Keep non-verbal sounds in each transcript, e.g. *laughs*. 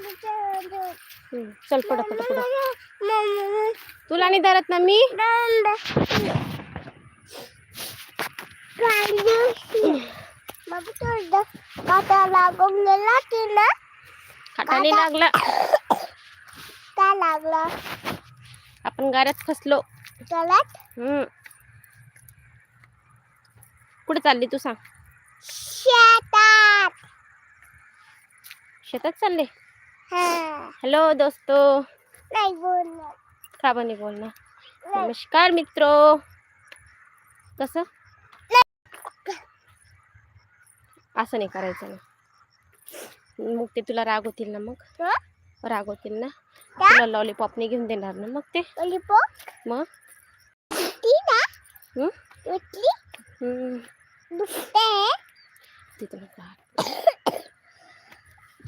चल पड पड पड तुला नाही धरत ना मी? काटा लागून गेला की ना लागला. का लागला आपण गाऱ्यात फसलो. चलत हम्म. कुठे चालली तू सांग? शेतात. शेतात चालले? हॅलो दोस्तो. नाही का बने बोलना नमस्कार मित्र. कसं? असं नाही करायचं ना. मग ते तुला राग होतील ना मग? राग होतील ना? तुला लॉलीपॉप नाही घेऊन देणार ना मग ते? लॉलीपॉप मग? तिथं.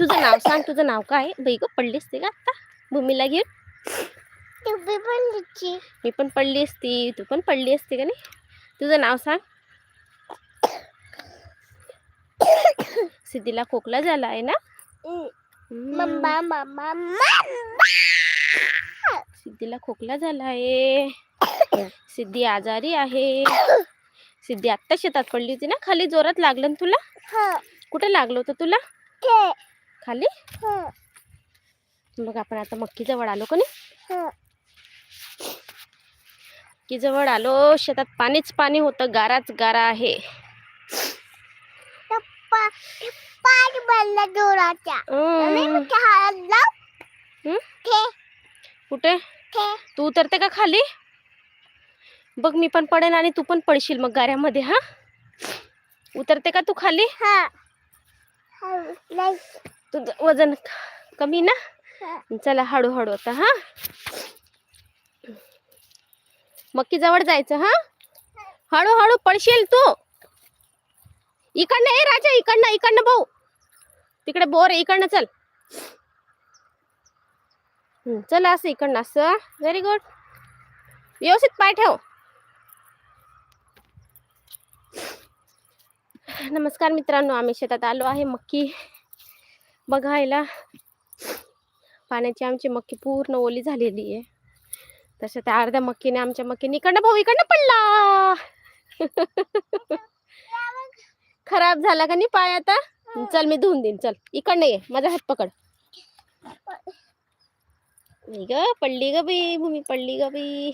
तुझं नाव सांग तुझं नाव काय? बाई ग पडली असते का आता. भूमीला घेऊन. मी पण पडली असती. तू पण पडली असती का नाही? तुझं नाव सांग. सिद्धीला खोकला झाला आहे ना. मम्मा मम्मा सिद्धीला खोकला झाला आहे सिद्धी आजारी आहे. सिद्धी आत्ता शेतात पडली होती ना? खाली जोरात लागलं ना तुला? हं. कुठे लागलं होतं तुला? खाली? मग आपण आता मक्की जवळ आलो का नाही? की जवळ आलो शेतात पाणीच पाणी होतं गाराच गारा आहे. कुठे? ते उतरते का खाली? बघ मी पण पडेन आणि तू पण पडशील मग गाऱ्यामध्ये हा? उतरते का तू खाली? हा. तुझं वजन कमी ना. चला हळूहळू आता हा? मक्की जवळ जायचं हा? हळूहळू पडशील तू. इकडनं ये राजा इकडनं इकडनं भाऊ तिकडे बोर आहे इकडनं चल. चल असं इकडनं असं व्हेरी गुड व्यवस्थित पाय ठेव. नमस्कार मित्रांनो आम्ही शेतात आलो आहे मक्की. बघायला पाण्याची आमची मक्की पूर्ण ओली झालेली आहे. तसं त्या अर्ध्या मक्कीने आमच्या मक्कीने इकडनं भाऊ इकडनं पडला. *laughs* खराब झाला का नाही पाय आता? चल मी धुवून देईन चल. इकडनं ये माझा हात पकड. ग पडली ग बाई भूमी पडली ग बाई.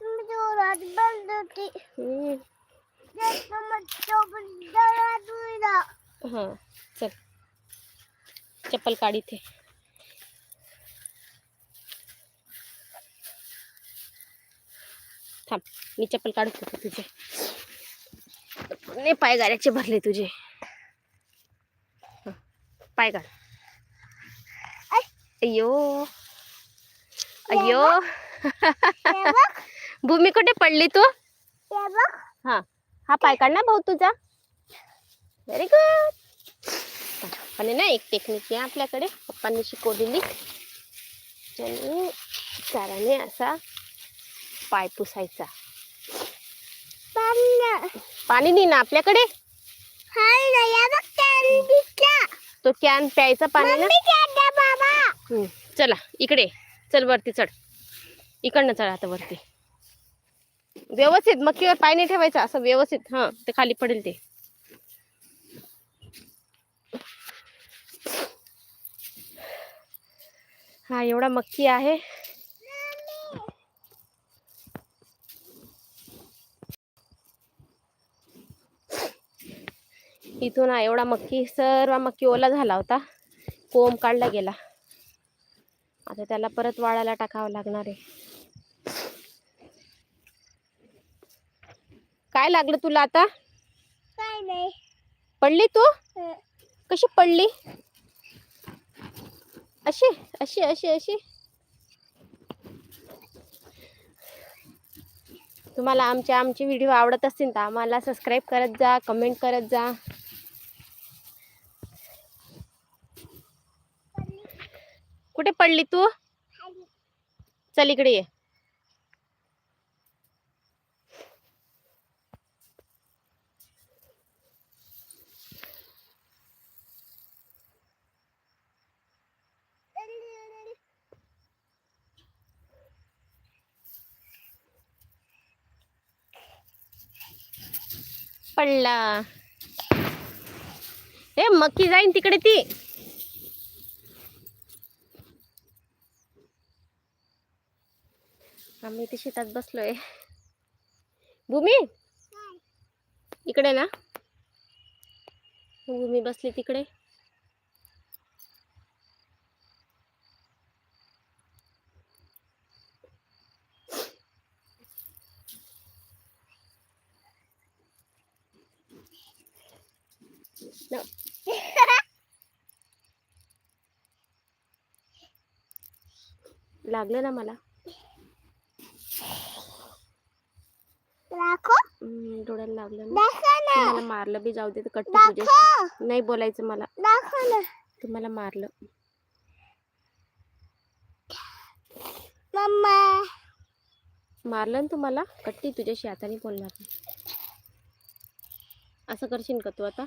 जोरात बंद होती हम्म, जास्त मच्छर पण जोरात उडला. हा चल चप्पल काढ इथे थांब मी चप्पल काढत होते तुझे. नाही पाय गाड्याचे भरले तुझे. पाय काढ अय्यो. अय्यो. *laughs* भूमी कुठे पडली तू? हा हा पाय काढ ना भाऊ तुझा. व्हेरी गुड पप्पाने ना एक टेक्निक आहे आपल्याकडे. पप्पांनी शिकवलेली आणि चाराने असा पाय पुसायचा. पण नाही ना आपल्याकडे. तो कॅन प्यायचा पाणी ना. चला इकडे. चल वरती चढ. इकडनं चढ आता वरती. व्यवस्थित मक्कीवर पाय नाही ठेवायचं असं व्यवस्थित हां ते खाली पडेल ते. हा एवढा मक्की आहे. इथून हा एवढा मक्की सर्व मक्की ओला झाला होता. कोंब काढला गेला. आता त्याला परत वाळायला टाकावं लागणार आहे. काय लागलं तुला आता? काय नाही. पडली तू. कशी पडली? अशी अशी अशी अशी. तुम्हाला आमचे आमचे व्हिडिओ आवडत असतील तर आम्हाला सबस्क्राईब करत जा कमेंट करत जा. कुठे पडली तू? चल इकडे ये. पडला. ए मक्की जाईन तिकडे ती. आम्ही इथे शेतात बसलोय. भूमी? इकडे ना. भूमी बसली तिकडे. No. *laughs* लागलं ना मला. हम्म, डोळ्याला लागलं ना. मला मारलं बी जाऊ दे कट्टे तुझ्या नाही बोलायचं मला. तुम्हाला मारलं. मम्मा. मारलं ना तुम्हाला? कट्टी तुझ्याशी आता नाही बोलणार. मी. असं करशील का तू आता?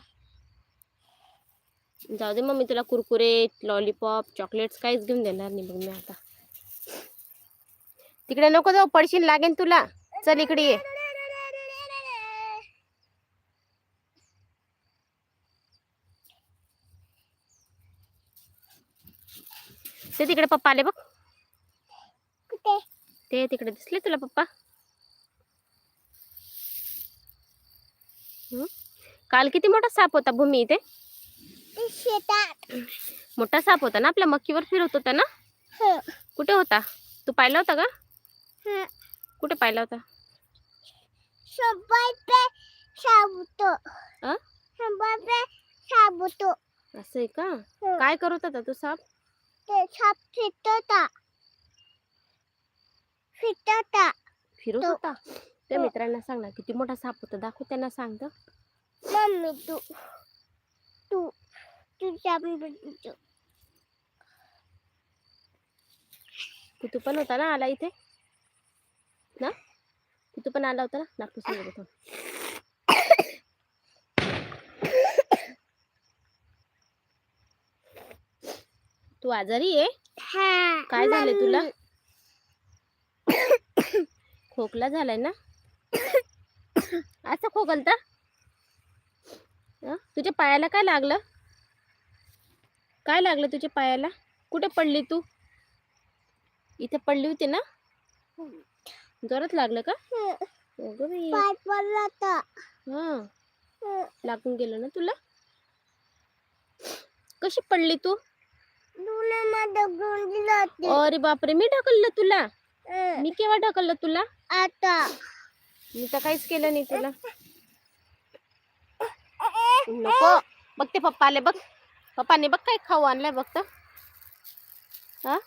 जाऊ दे मग मी तुला कुरकुरे लॉलीपॉप चॉकलेट्स काहीच घेऊन देणार नाही मग मी आता. तिकडे नको जाऊ पडशील लागेल तुला. चल इकडे ये. ते तिकडे पप्पा आले बघ ते तिकडे दिसले तुला पप्पा? काल किती मोठा साप होता भूमी इथे? शेतात. मोठा साप होता ना आपल्या मक्कीवर फिरत होता ना? हं, कुठे होता? तू पाहिला होता का? हं. कुठे पाहिला होता? पे साबुतो. अ? शंभर पे साबुतो. असं आहे का? हं. काय करत होता तू साप? ते साप फिरतोता. फिरतोता. फिरत तो- होता? त्या तो- मित्रांना सांग ना किती मोठा साप होता? दाखव त्यांना सांग तर मम्मी तू. तू. तू पण होता ना आला इथे? ना? तू पण आला होता ना? नागपूर तू आजारी आहे? हा. काय झालंय तुला. खोकला झालाय ना? असं खोकलता? तुझ्या पायाला काय लागलं? काय लागलं तुझ्या पायाला? कुठे पडली तू? इथे पडली होती ना? जोरात लागलं का? हं, लागून गेलं ना तुला? कशी पडली तू? अरे बापरे मी ढकललं तुला? मी केव्हा ढकललं तुला? आता. मी तर काहीच केलं नाही तुला. *laughs* नको. बघ ते पप्पा आले बघ. पप्पाने बघ काय खाऊ आणलाय बघ तर हा?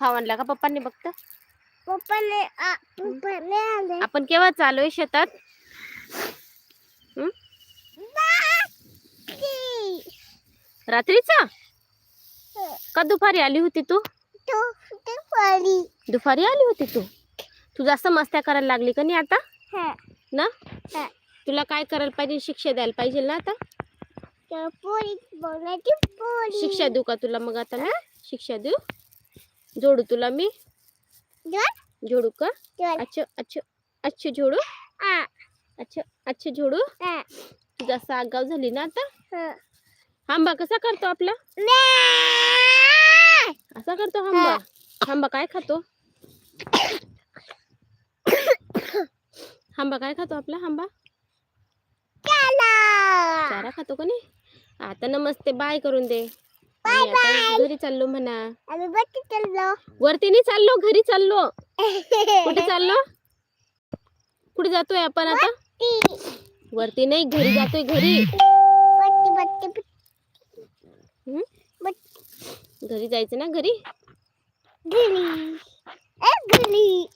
खाऊ आणला का पप्पांनी बघ तर पप्पाने आपण केव्हा चालू शेतात? हं? ती. रात्रीचा? हं, का दुपारी आली होती तू? पडी दुपारी आली होती तू? तू जास्त मस्त्या करायला लागली का नाही आता? हं, ना? हं. तुला काय करायला पाहिजे शिक्षा द्यायला पाहिजे ना आता? शिक्षा देऊ का तुला मग आता? मी शिक्षा देऊ? जोडू तुला मी? जोडू? का? अच्छा अच्छा अच्छा जोडू? अच्छा अच्छा जोडू? आ, तू जास्त आगाव झाली ना आता? हं. हांबा कसा करतो आपला. असा करतो हांबा? हांबा काय खातो? हांबा काय खातो आपला चला. चारा खातो का नाही? आता नमस्ते बाय करून दे. आता घरी चाललो म्हणा. आम्ही बघते चाललो. वरती नाही चाललो घरी चाललो. *laughs* कुठे चाललो? कुठे जातोय आपण आता. वरती. नाही घरी जातोय घरी. हं? घरी जायचं ना घरी? घरी. ए, घरी.